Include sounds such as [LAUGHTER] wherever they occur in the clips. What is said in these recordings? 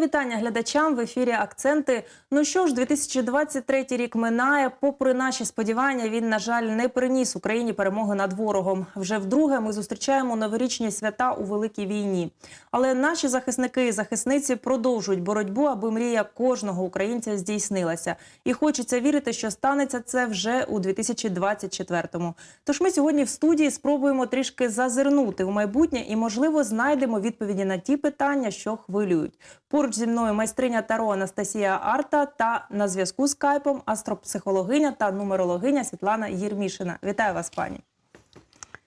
Вітання глядачам в ефірі Акценти. Ну що ж, 2023 рік минає. Попри наші сподівання, він на жаль не приніс Україні перемоги над ворогом. Вже вдруге ми зустрічаємо новорічні свята у великій війні. Але наші захисники і захисниці продовжують боротьбу, аби мрія кожного українця здійснилася. І хочеться вірити, що станеться це вже у 2024-му. Тож ми сьогодні в студії спробуємо трішки зазирнути у майбутнє і, можливо, знайдемо відповіді на ті питання, що хвилюють. Поруч зі мною майстриня Таро Анастасія Арта та на зв'язку з кайпом астропсихологиня та нумерологиня Світлана Єрмішина. Вітаю вас, пані.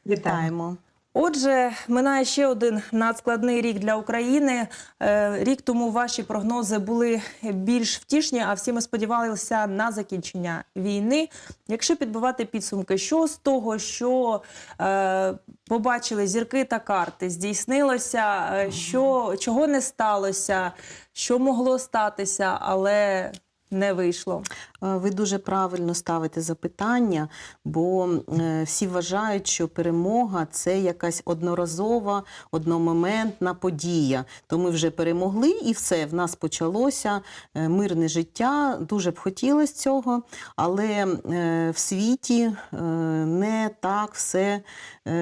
Вітаємо. Отже, минає ще один надскладний рік для України. Е, Рік тому ваші прогнози були більш втішні, а всі ми сподівалися на закінчення війни. Якщо підбивати підсумки, що з того, що е, побачили зірки та карти, здійснилося, е, що чого не сталося, що могло статися, але не вийшло. Е, Ви дуже правильно ставите запитання, бо е, всі вважають, що перемога це якась одноразова, одномоментна подія. То ми вже перемогли, і все в нас почалося е, мирне життя. Дуже б хотілося цього, але в світі не так все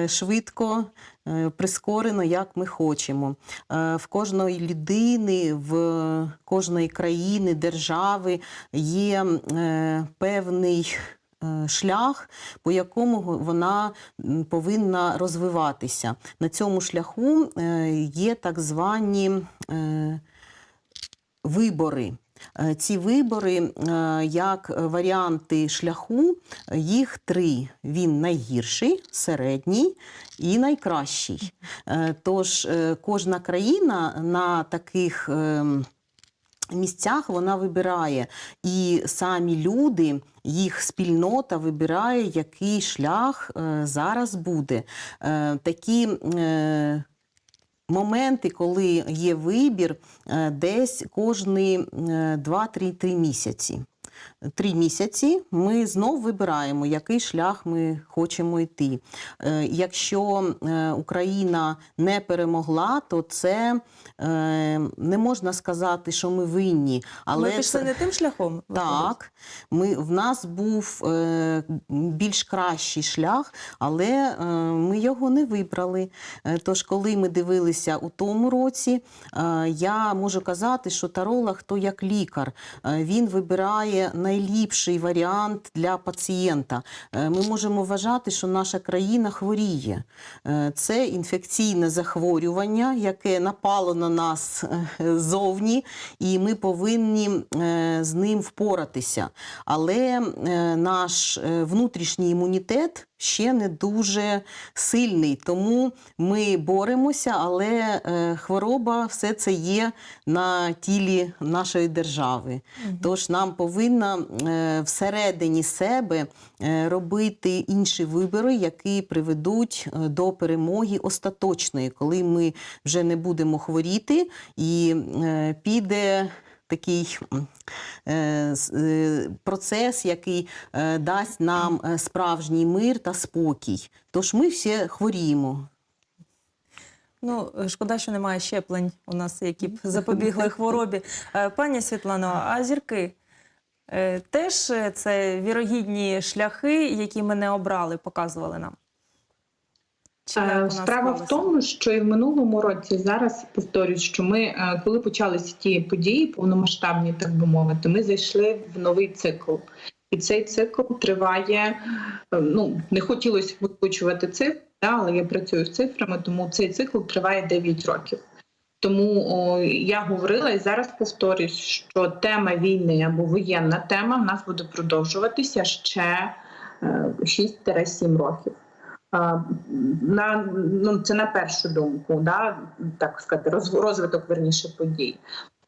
швидко. Е, Прискорено, як ми хочемо. Е, В кожної людини, в кожної країни, держави є е, певний шлях, по якому вона повинна розвиватися. На цьому шляху є так звані вибори. Е, Ці вибори, е, як варіанти шляху, їх три. Він найгірший, середній і найкращий. Е, Тож кожна країна на таких ем, місцях вона вибирає, і самі люди, їх спільнота вибирає, який шлях зараз буде. Такі моменти, коли є вибір, е, десь кожні е, 2-3 місяці. Три місяці ми знов вибираємо, який шлях ми хочемо йти. Е, Якщо е, Україна не перемогла, то це е, не можна сказати, що ми винні. Але ми пішли це- не тим шляхом. так, ми, в нас був більш кращий шлях, але ми його не вибрали. Тож, коли ми дивилися у тому році, я можу казати, що таролог то як лікар. Він вибирає найліпший варіант для пацієнта. Е, ми можемо вважати, що наша країна хворіє. Е, це інфекційне захворювання, яке напало на нас е, зовні, і ми повинні з ним впоратися. Але наш внутрішній імунітет ще не дуже сильний, тому ми боремося, але е, хвороба все це є на тілі нашої держави. Тож нам повинна е, всередині себе е, робити інші вибори, які приведуть до перемоги остаточної, коли ми вже не будемо хворіти і піде. Такий е, е, процес, який е, дасть нам справжній мир та спокій. Тож ми всі хворіємо. Ну, шкода, що немає щеплень у нас, які б запобігли [LAUGHS] хворобі. Пані Світлано, а зірки теж це вірогідні шляхи, які ми не обрали, показували нам. Чи як у Е, нас Справа в тому, що і в минулому році зараз повторюсь, що ми, е, коли почалися ті події повномасштабні, так би мовити, ми зайшли в новий цикл. І цей цикл триває. е, Ну не хотілося викочувати цифри, але я працюю з цифрами, тому цей цикл триває 9 років. Тому о, я говорила і зараз повторюсь, що тема війни або воєнна тема в нас буде продовжуватися ще е, 6-7 років. На ну це на першу думку, да так сказати, роз, розвиток верніше подій.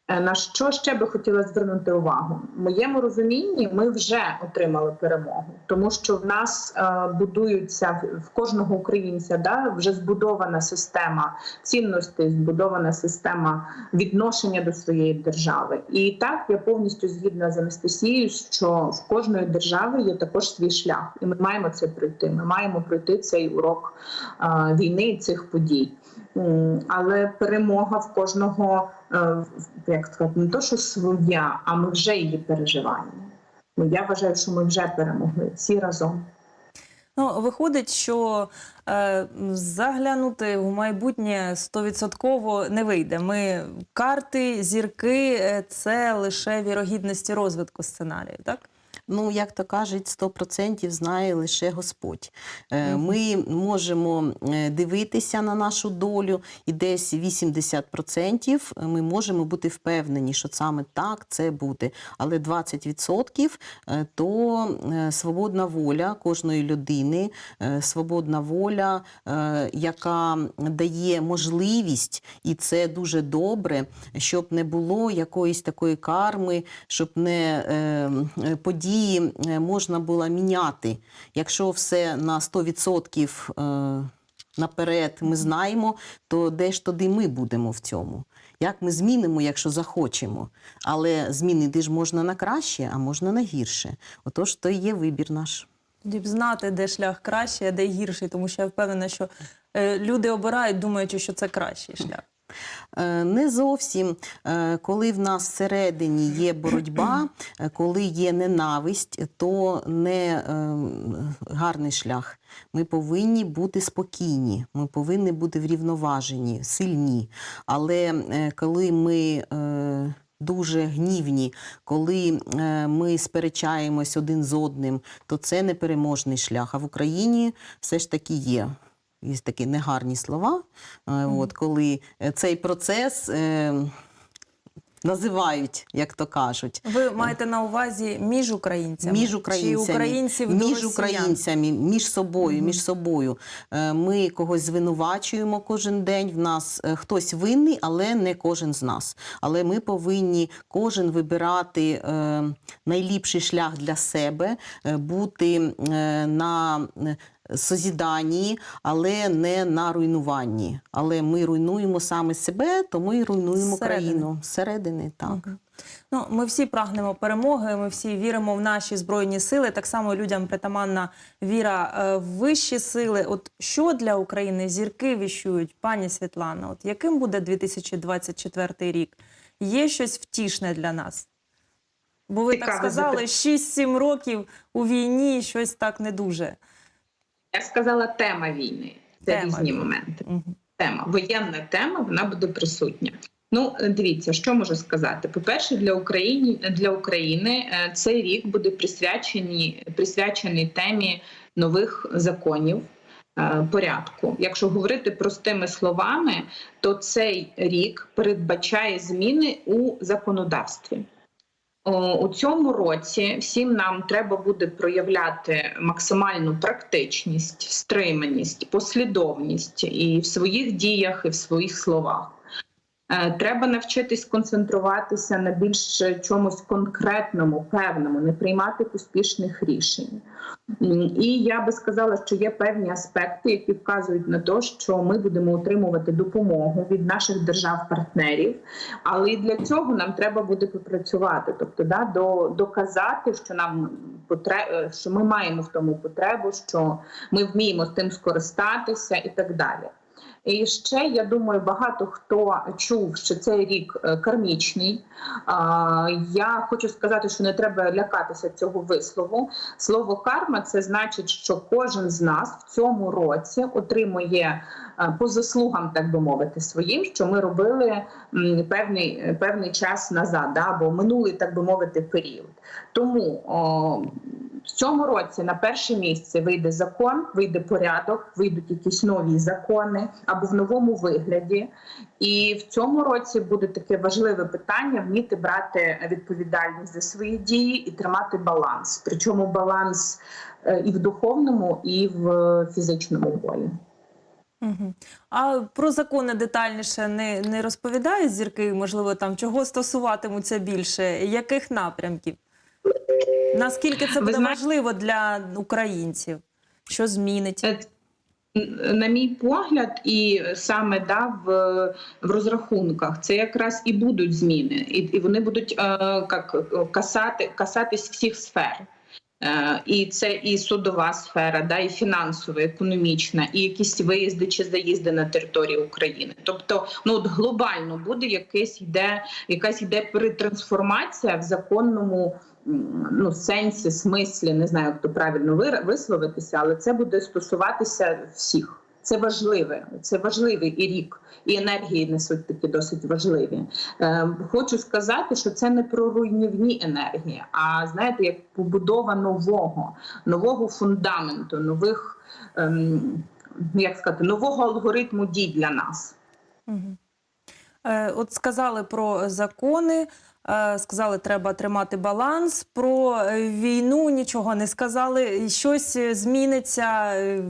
Е, На що ще би хотіла звернути увагу? В моєму розумінні ми вже отримали перемогу, тому що в нас е, будуються в- кожного українця, да вже збудована система цінностей, збудована система відношення до своєї держави. І так я повністю згідна з Анастасією, що в кожної держави є також свій шлях, і ми маємо це пройти. Ми маємо пройти цей урок е, війни і цих подій. Але перемога в кожного, е, як сказати, не то, що своя, а ми вже її переживаємо. Ну, я вважаю, що ми вже перемогли всі разом. Ну, виходить, що е, заглянути в майбутнє стовідсотково не вийде. Ми карти, зірки е, це лише вірогідності розвитку сценарію, так? Ну, як то кажуть, 100% знає лише Господь. Е, Ми можемо е, дивитися на нашу долю, і десь 80% ми можемо бути впевнені, що саме так це буде. Але 20% е, то е, свободна воля кожної людини, е, свободна воля, е, яка дає можливість, і це дуже добре, щоб не було якоїсь такої карми, щоб не е, е, події е, можна було міняти. Якщо все на 100% е, наперед ми знаємо, то де ж тоді ми будемо в цьому? Як ми змінимо, якщо захочемо? Але змінити ж можна на краще, а можна на гірше. Отож, то є вибір наш. Тоді б знати, де шлях кращий, а де гірший, тому що я впевнена, що е, люди обирають, думаючи, що це кращий шлях. Е, Не зовсім, Е, коли в нас всередині є боротьба, е, коли є ненависть, то не гарний шлях. Ми повинні бути спокійні, ми повинні бути врівноважені, сильні. Але коли ми дуже гнівні, коли ми сперечаємось один з одним, то це непереможний шлях. А в Україні все ж таки є. Є такі негарні слова, е, от, коли е, цей процес е, називають, як то кажуть. Ви маєте на увазі між українцями? Між українцями, Чи українців до між росіян? українцями, між собою, Мгм. між собою. Ми когось звинувачуємо кожен день. В нас хтось винний, але не кожен з нас. Але ми повинні кожен вибирати найліпший шлях для себе, бути на созіданні, але не на руйнуванні. Але ми руйнуємо саме себе, тому і руйнуємо країну зсередини. Так. Ну, ми всі прагнемо перемоги, ми всі віримо в наші збройні сили. Так само людям притаманна віра е, в вищі сили. От що для України зірки віщують, пані Світлана? От яким буде 2024 рік? Є щось втішне для нас? Бо ви так сказали, запитання. 6-7 років у війні щось так не дуже. Я сказала тема війни. Це Тема різні моменти. Мгм. Тема воєнна тема, вона буде присутня. Ну, е, дивіться, що можу сказати. По-перше, для України для України е, цей рік буде присвячений, присвячений темі нових законів. е, Порядку, якщо говорити простими словами, то цей рік передбачає зміни у законодавстві. О, У цьому році всім нам треба буде проявляти максимальну практичність, стриманість, послідовність і в своїх діях, і в своїх словах. Е, Треба навчитись концентруватися на більш чомусь конкретному, певному, не приймати поспішних рішень. І я би сказала, що є певні аспекти, які вказують на те, що ми будемо отримувати допомогу від наших держав-партнерів, але і для цього нам треба буде попрацювати, тобто да, до, доказати, що нам потре... що ми маємо в тому потребу, що ми вміємо з тим скористатися і так далі. І ще я думаю, багато хто чув, що цей рік е, кармічний. Я хочу сказати, що не треба лякатися цього вислову. Слово карма це значить, що кожен з нас в цьому році отримує е, по заслугам, так би мовити, своїм, що ми робили певний, певний час назад, або минулий, так би мовити, період. Тому в цьому році на перше місце вийде закон, вийде порядок, вийдуть якісь нові закони або в новому вигляді. І в цьому році буде таке важливе питання: вміти брати відповідальність за свої дії і тримати баланс. Причому баланс е, і в духовному, і в фізичному. Мгм. А про закони детальніше не, не розповідають зірки, можливо, там чого стосуватимуться більше, яких напрямків? Наскільки це буде знаєте- важливо для українців? Що змінить? Е, На мій погляд, і саме да, в, в розрахунках це якраз і будуть зміни, і, і вони будуть е, як, касати, касатись всіх сфер. Е, І це і судова сфера, да, і фінансова, і економічна, і якісь виїзди чи заїзди на територію України. Тобто, ну от глобально буде якийсь йде, якась йде перетрансформація в законному ну, сенсі, смислі, не знаю, як то правильно висловитися, але це буде стосуватися всіх. Це важливе, це важливий і рік, і енергії несуть такі досить важливі. Е, хочу сказати, що це не про руйнівні енергії, а знаєте, як побудова нового, нового фундаменту, нових ем, як сказати, нового алгоритму дій для нас. Е, От сказали про закони, сказали, треба тримати баланс. Про е, війну нічого не сказали. Щось е, зміниться е,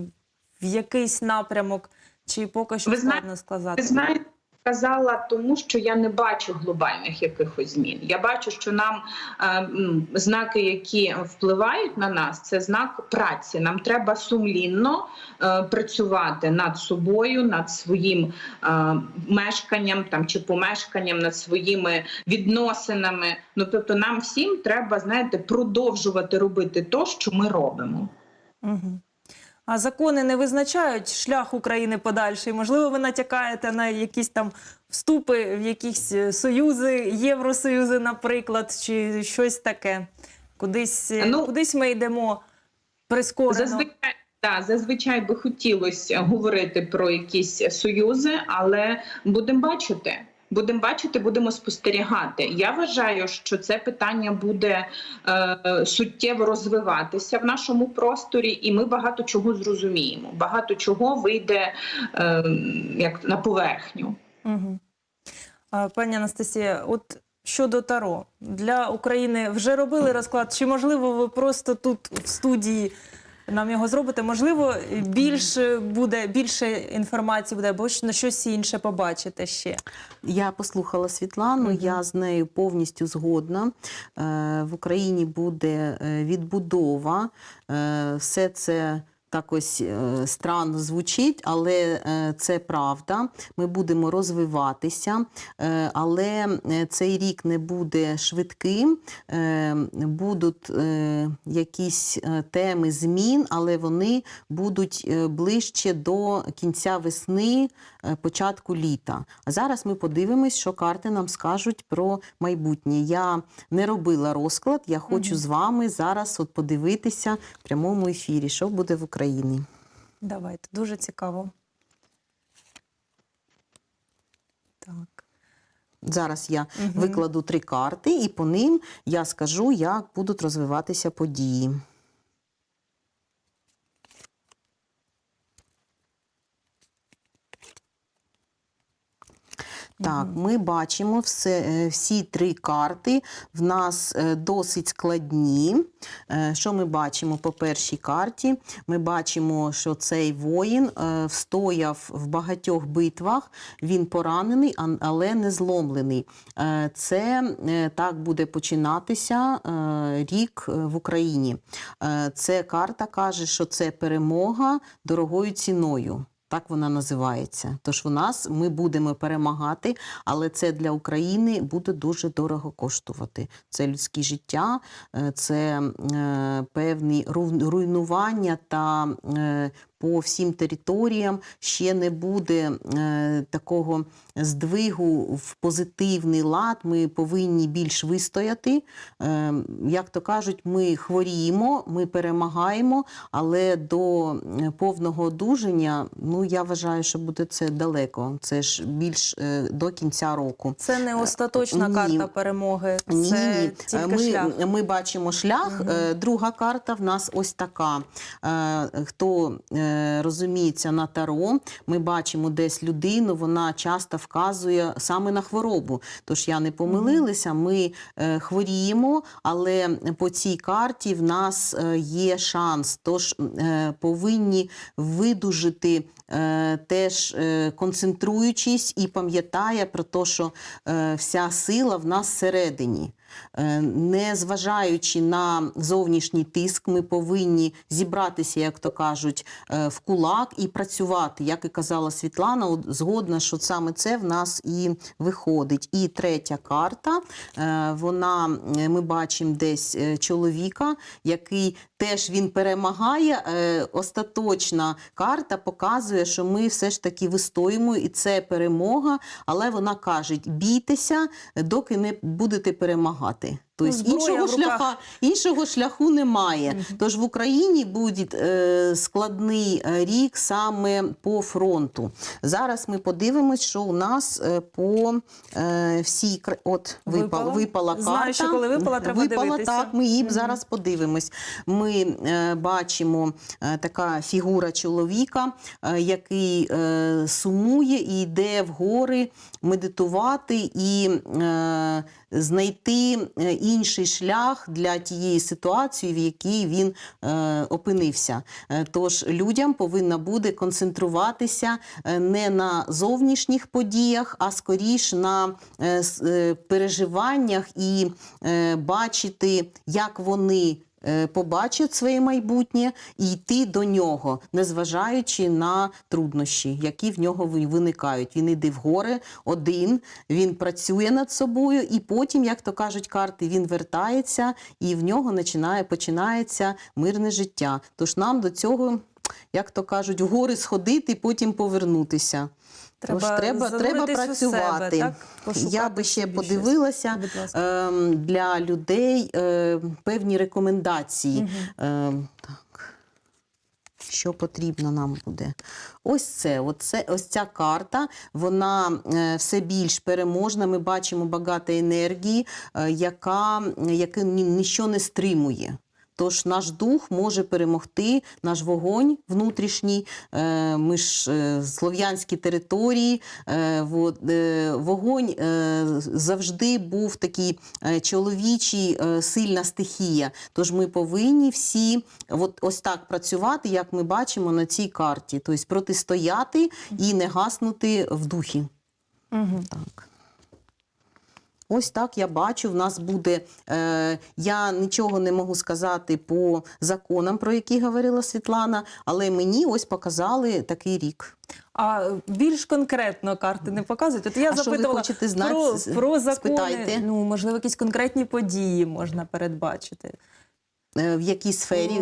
в якийсь напрямок, чи поки що складно сказати? Ви знаєте, казала тому, що я не бачу глобальних якихось змін. Я бачу, що нам е, знаки, які впливають на нас, це знак праці. Нам треба сумлінно е, працювати над собою, над своїм е, мешканням там чи помешканням, над своїми відносинами. Ну тобто, нам всім треба знаєте продовжувати робити те, що ми робимо. Угу. А закони не визначають шлях України подальший. Можливо, ви натякаєте на якісь там вступи в якісь е, союзи, євросоюзи, наприклад, чи щось таке. Кудись, е, Ну, кудись ми йдемо прискорено. Зазвичай, да, зазвичай би хотілося говорити про якісь союзи, але будемо бачити. Будемо бачити, будемо спостерігати. Я вважаю, що це питання буде е, суттєво розвиватися в нашому просторі, і ми багато чого зрозуміємо. Багато чого вийде е, як на поверхню. Угу. Пані Анастасія, от щодо Таро, для України вже робили розклад? Чи можливо ви просто тут в студії нам його зробите? Можливо, більше буде більше інформації буде, або на щось інше побачите ще. Я послухала Світлану, угу. я з нею повністю згодна. Е, В Україні буде е, відбудова. Е, Все це так ось е, странно звучить, але е, це правда. Ми будемо розвиватися, Е, але цей рік не буде швидким. Будуть якісь теми змін, але вони будуть ближче до кінця весни, початку літа. А зараз ми подивимось, що карти нам скажуть про майбутнє. Я не робила розклад, я хочу Мгм. з вами зараз от подивитися в прямому ефірі, що буде в Україні. Давайте, дуже цікаво. Так. Зараз я Мгм. викладу три карти, і по ним я скажу, як будуть розвиватися події. Так, ми бачимо все, е, всі три карти в нас е, досить складні. Е, Що ми бачимо по першій карті? Ми бачимо, що цей воїн встояв в багатьох битвах. Він поранений, але не зломлений. Це так буде починатися рік в Україні. Це карта каже, що це перемога дорогою ціною. Так вона називається. Тож у нас ми будемо перемагати, але це для України буде дуже дорого коштувати. Це людське життя, е, це е, певні руйнування та е, по всім територіям ще не буде е, такого здвигу в позитивний лад. Ми повинні більш вистояти. Е, як то кажуть, ми хворіємо, ми перемагаємо, але до е, повного одужання, ну я вважаю, що буде це далеко. Це ж більш е, до кінця року. Це не остаточна ні. карта перемоги, це Ні, ні. тільки ми, шлях. ми бачимо шлях. Е, Друга карта в нас ось така. Е, Хто е, розуміється на таро, ми бачимо десь людину, вона часто вказує саме на хворобу. Тож я не помилилася, ми е, хворіємо, але по цій карті в нас е, є шанс. Тож е, повинні видужити теж концентруючись і пам'ятає про те, що вся сила в нас всередині. Е, Не зважаючи на зовнішній тиск, ми повинні зібратися, як то кажуть, е, в кулак і працювати. Як і казала Світлана, згодна, що саме це в нас і виходить. І третя карта, е, вона ми бачимо десь чоловіка, який теж він перемагає. Остаточна карта показує, що ми все ж таки вистоїмо, і це перемога. Але вона каже: бійтеся, доки не будете перемагати. ochoty. Тобто зброя іншого шляха, іншого шляху немає. Тож в Україні буде е, складний е, рік саме по фронту. Зараз ми подивимось, що у нас е, по е, всій от випала, Випала? карта. Знаю, що коли випала, треба випала, дивитися. Так, ми її Мгм. зараз подивимось. Ми е, бачимо е, така фігура чоловіка, е, який е, сумує і йде в гори медитувати і е, знайти е, інший шлях для тієї ситуації, в якій він е, опинився. Е, Тож людям повинна буде концентруватися е, не на зовнішніх подіях, а скоріш на е, е, переживаннях і е, бачити, як вони. Е, Побачать своє майбутнє і йти до нього, незважаючи на труднощі, які в нього виникають. Він йде в гори один, він працює над собою, і потім, як то кажуть карти, він вертається і в нього починає, починається мирне життя. Тож нам до цього, як то кажуть, в гори сходити, потім повернутися. Тож треба, треба у себе, працювати. так? Я би ще подивилася ем, для людей е, певні рекомендації. Мгм. Ем, так. Що потрібно нам буде? Ось це, оце, ось ця карта, вона е, все більш переможна. Ми бачимо багато енергії, е, яка, яка ні, ніщо не стримує. Тож наш дух може перемогти, наш вогонь внутрішній. Е, Ми ж е, слов'янські території. е, Вогонь завжди був такий чоловічий, сильна стихія. Тож ми повинні всі от, ось так працювати, як ми бачимо на цій карті. Тобто протистояти і не гаснути в духі. Мгм. Так. Ось так я бачу. В нас буде. Е, я нічого не можу сказати по законам, про які говорила Світлана, але мені ось показали такий рік. А більш конкретно карти не показують. От я А що ви хочете знати? про, про закони. спитайте. Ну, можливо, якісь конкретні події можна передбачити. Е, в якій сфері?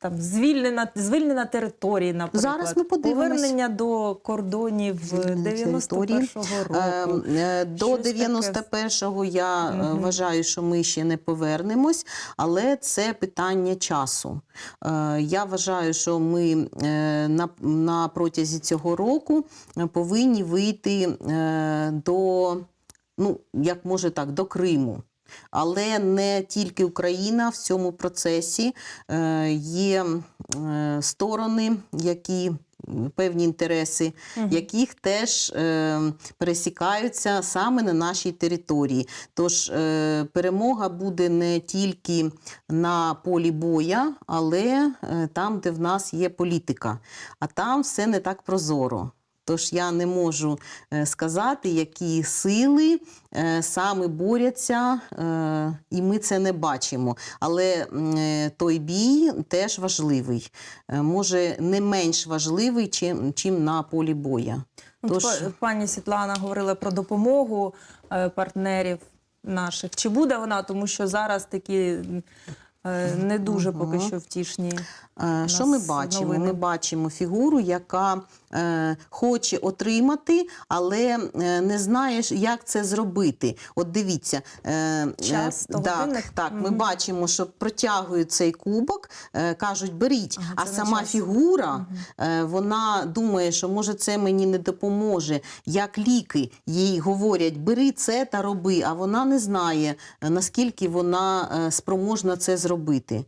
Там звільнена, звільнена території, наприклад. Зараз ми подивимось. Повернення до кордонів Звільнення 91-го року. Е, е, До Щось таке. 91-го я Мгм. вважаю, що ми ще не повернемось, але це питання часу. Е, Я вважаю, що ми е, на, на протязі цього року е, повинні вийти е, до, ну, як може так, до Криму. Але не тільки Україна в цьому процесі е, є е, сторони, які певні інтереси, яких теж е, пересікаються саме на нашій території. Тож перемога буде не тільки на полі боя, але там, де в нас є політика. А там все не так прозоро. Тож я не можу е, сказати, які сили е, саме борються, е, і ми це не бачимо. Але той бій теж важливий. Може, не менш важливий, чим, чим на полі боя. Тож- пані Світлана говорила про допомогу партнерів наших. Чи буде вона? Тому що зараз такі не дуже поки що втішні. Що ми бачимо? новини. Ми бачимо фігуру, яка хоче отримати, але е, не знає, як це зробити. От дивіться, е, Час, е, так, так, ми бачимо, що протягують цей кубок, е, кажуть, беріть. Ага, а сама час. фігура, е, вона думає, що може це мені не допоможе. Як ліки їй говорять, бери це та роби, а вона не знає, е, наскільки вона е, спроможна це зробити.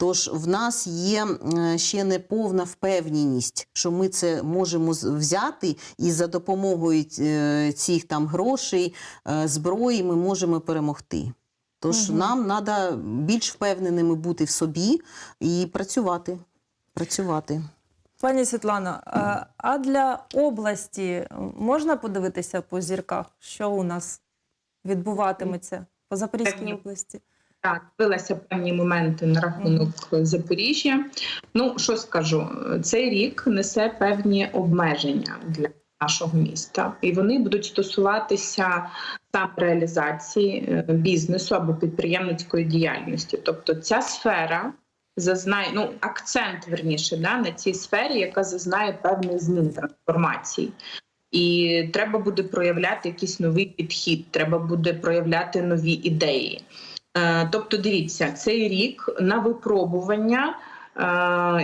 Тож в нас є е, ще не повна впевненість, що ми це можемо взяти, і за допомогою е, цих там грошей, е, зброї ми можемо перемогти. Тож Мгм. нам треба більш впевненими бути в собі і працювати. Працювати. Пані Світлана, а- а для області можна подивитися по зірках, що у нас відбуватиметься? по Запорізькій області. Так, дивилася певні моменти на рахунок Запоріжжя. Ну що скажу, цей рік несе певні обмеження для нашого міста, і вони будуть стосуватися саме реалізації е, бізнесу або підприємницької діяльності. Тобто, ця сфера зазнає ну акцент верніше да, на цій сфері, яка зазнає певних змін трансформацій. І треба буде проявляти якийсь новий підхід, треба буде проявляти нові ідеї. Е, Тобто, дивіться, цей рік на випробування, е,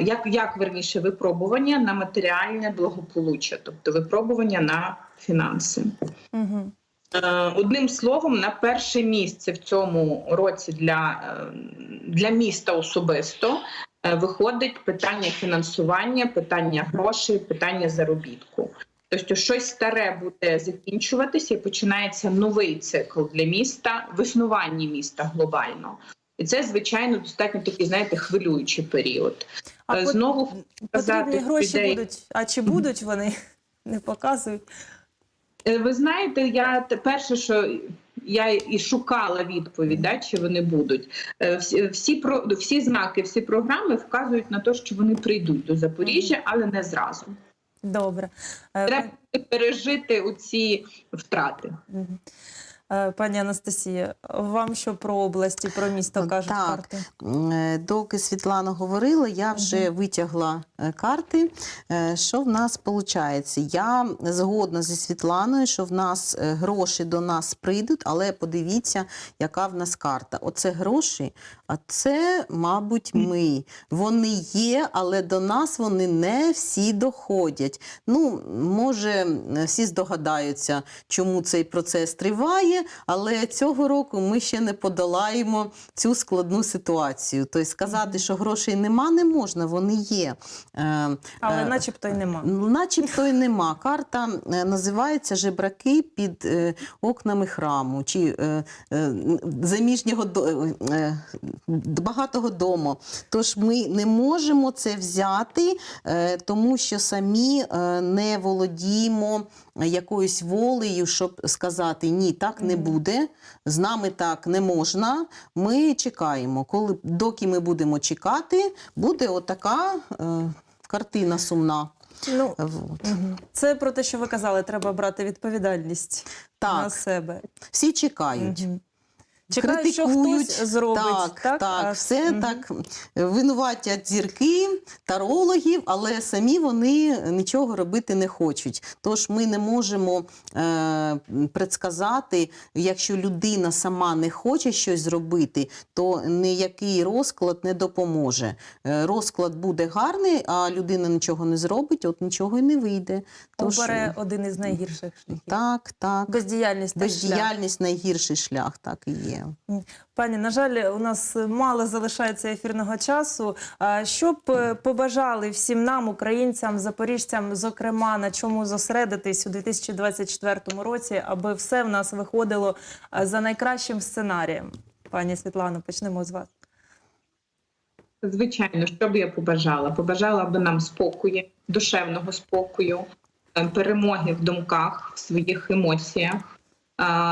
як, як верніше, випробування на матеріальне благополуччя, тобто випробування на фінанси. Угу. Одним словом, на перше місце в цьому році для, для міста особисто виходить питання фінансування, питання грошей, питання заробітку. Тобто щось старе буде закінчуватися і починається новий цикл для міста в існуванні міста глобально. І це, звичайно, достатньо такий, знаєте, хвилюючий період. А Е, Знову потрібні гроші людей. будуть. А чи будуть вони? [LAUGHS] Не показують. Е, Ви знаєте, я перше, що я і шукала відповідь, да, чи вони будуть. Е, Всі, всі всі знаки, всі програми вказують на те, що вони прийдуть до Запоріжжя, але не зразу. Добре. Е, Треба пережити ці втрати. Мгм. Е, Пані Анастасія, вам що про області, про місто кажуть Так. карти? Е, Доки Світлана говорила, я вже витягла е, карти. Що в нас виходить? Я згодна зі Світланою, що в нас гроші до нас прийдуть, але подивіться, яка в нас карта. Оце гроші, а це, мабуть, ми. Вони є, але до нас вони не всі доходять. Ну, може, всі здогадаються, чому цей процес триває, але цього року ми ще не подолаємо цю складну ситуацію. Тобто сказати, що грошей нема, не можна, вони є. Е, Але е, начебто й нема. Ну, Начебто й нема. Карта е, називається Жебраки під окнами храму чи заміжнього багатого дому. Тож ми не можемо це взяти, тому що самі не володіємо якоюсь волею, щоб сказати ні, так не буде, з нами так не можна. Ми чекаємо. Коли доки ми будемо чекати, буде отака е, картина сумна. Ну, Вот. це про те, що ви казали, треба брати відповідальність на себе. всі чекають. Мгм. Чекають, що хтось зробить. Так, так, так, все мгм. так винуватять зірки, тарологів, але самі вони нічого робити не хочуть. Тож ми не можемо е, предсказати, якщо людина сама не хоче щось зробити, то ніякий розклад не допоможе. Е, розклад буде гарний, а людина нічого не зробить, от нічого й не вийде. Тож, Обере один із найгірших шляхів. так, так. Бездіяльність шлях. Бездіяльність найгірший шлях, так і є. Пані, на жаль, у нас мало залишається ефірного часу. А Що б е, побажали всім нам, українцям, запоріжцям, зокрема, на чому зосередитись у 2024 році, аби все в нас виходило е, за найкращим сценарієм? Пані Світлано, почнемо з вас. Звичайно, що б я побажала? Побажала би нам спокою, душевного спокою, е, перемоги в думках, в своїх емоціях,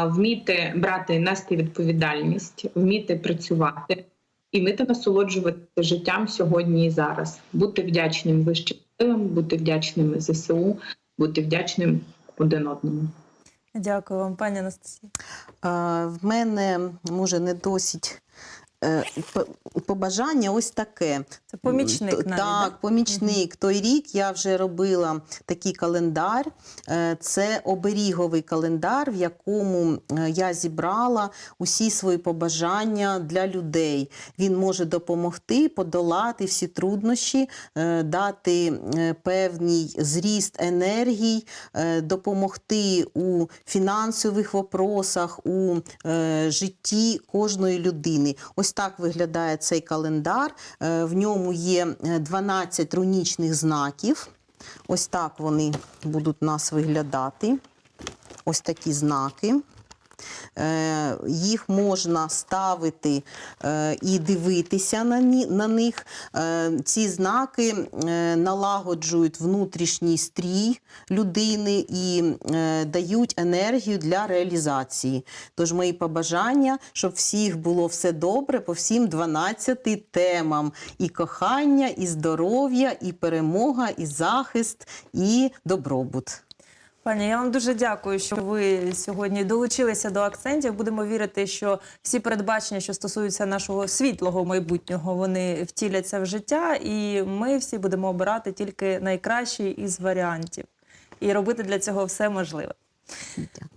вміти брати нести відповідальність, вміти працювати і вміти насолоджуватися життям сьогодні і зараз, бути вдячним вищим силам, бути вдячними ЗСУ, бути вдячним один одному. Дякую вам, пані Анастасія. В мене може не досить. Е, Побажання ось таке. Це помічник навіть, Так, да? помічник. Той рік я вже робила такий календар. Е, Це оберіговий календар, в якому е, я зібрала усі свої побажання для людей. Він може допомогти подолати всі труднощі, дати певний зріст енергій, допомогти у фінансових вопросах, у житті кожної людини. Ось так виглядає цей календар. Е, В ньому є е, 12 рунічних знаків. Ось так вони будуть у нас виглядати. Ось такі знаки. Е, Їх можна ставити е, і дивитися на, них. Е, Ці знаки налагоджують внутрішній стрій людини і дають енергію для реалізації. Тож мої побажання, щоб всіх було все добре по всім 12 темам: і кохання, і здоров'я, і перемога, і захист, і добробут. Пані, я вам дуже дякую, що ви сьогодні долучилися до акцентів. Будемо вірити, що всі передбачення, що стосуються нашого світлого майбутнього, вони втіляться в життя, і ми всі будемо обирати тільки найкращий із варіантів і робити для цього все можливе.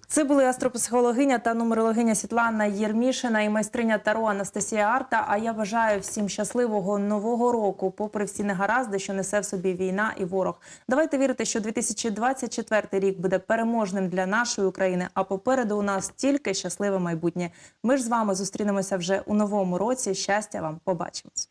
Це були астропсихологиня та нумерологиня Світлана Єрмішина і майстриня Таро Анастасія Арта. А я бажаю всім щасливого нового року, попри всі негаразди, що несе в собі війна і ворог. Давайте вірити, що 2024 рік буде переможним для нашої України. А попереду у нас тільки щасливе майбутнє. Ми ж з вами зустрінемося вже у новому році. Щастя вам, побачимось.